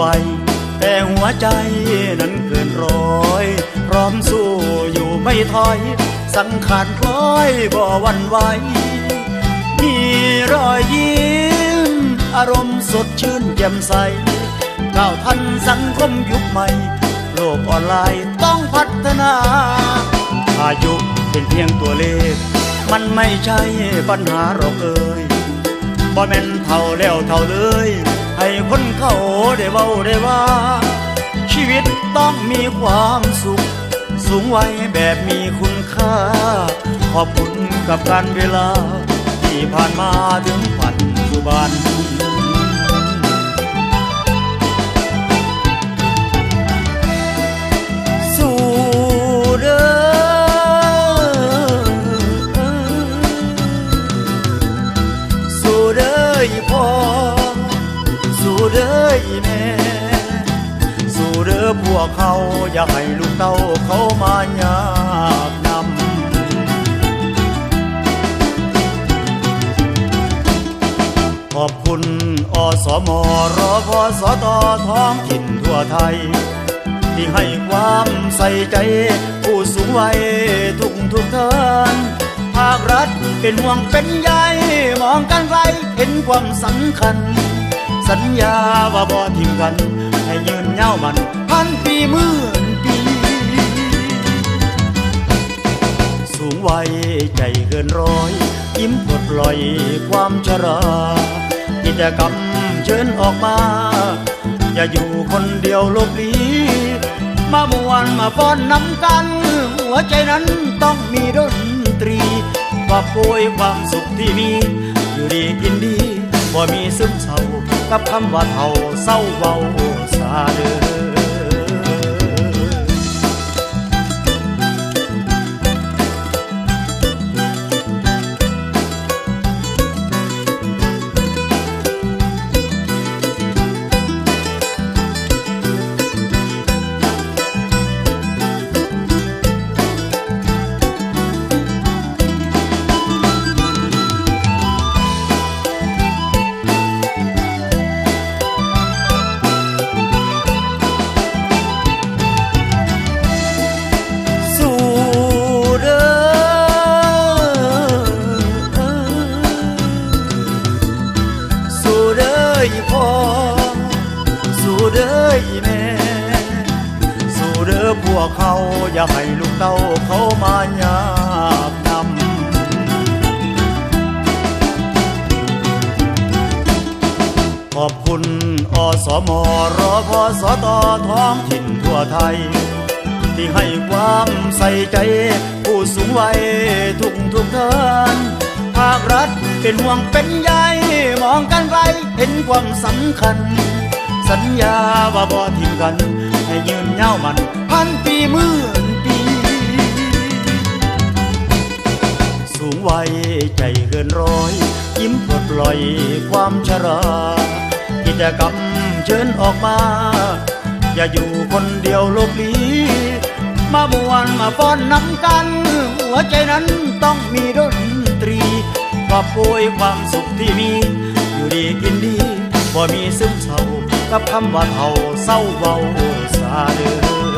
วัยแต่หัวใจนั้นเกินร้อย พร้อมสู้อยู่ไม่ถอย สังขารคล้อยบ่วันไหวมีรอยยิ้ม อารมณ์สดชื่นแจ่มใสก้าวทันสังคมยุคใหม่ โลกออนไลน์ต้องพัฒนา อายุเป็นเพียงตัวเลข มันไม่ใช่ปัญหาหรอกเอ่ยบ่แม่นเท่าแล้วเท่าเลย ให้คนเขาได้เบาได้ว่า ชีวิตต้องมีความสุข สูงไว้แบบมีคุณค่า ขอบคุณกับการเวลา ที่ผ่านมาถึงปัจจุบัน วกเขาอยากให้ลูกเต้าเขามายากนำขอบคุณอสมรอพอสตท้องถิ่นทั่วไทย ที่ให้ความใส่ใจ ผู้สูงวัยทุกทุกท่านภาครัฐเป็นห่วงเป็นใยมองกันไกลเห็นความสำคัญ สัญญาว่าบ่ทิ้งกันให้ยืน ยาวมันพันปีหมื่นปี สูงวัยใจเกินร้อย ยิ้มปลดปล่อยความชรากิจกรรมเชิญออกมา อย่าอยู่คนเดียวโลบลีมามวนมาฟ้อนน้ำกัน หัวใจนั้นต้องมีดนตรีว่าโปยความสุขที่มี อยู่ดีกินดีบ่มีซึมเศร้ากับคำว่าเท่าเศร้าเว้า ซ เด้ออีพ่อ สู่เด้อแม่ สู่เด้อพวกเขาอย่าให้ลูกเต้าเขามายากนำขอบคุณอสมรอพอสตท้องถิ่นทั่วไทย ที่ให้ความใส่ใจ ผู้สูงวัยทุกทุกท่านภาครัฐเป็นห่วงเป็นใย มองกันไกลเห็นความสำคัญ สัญญาว่าบ่ทิ้งกัน ให้ยืนยามัน พันปีหมื่นปี สูงวัยใจเกินร้อย ยิ้มปลดปล่อยความชรากิจกรรมเชิญออกมา อย่าอยู่คนเดียวโลบลีมามวนมาฟ้อนน้ำกัน หัวใจนั้นต้องมีดนตรีว่าโปยความสุขที่มี ดีกินดีบ่มีซึมเศร้ากับคำว่าเท่าเศร้าเบาซาเด้อ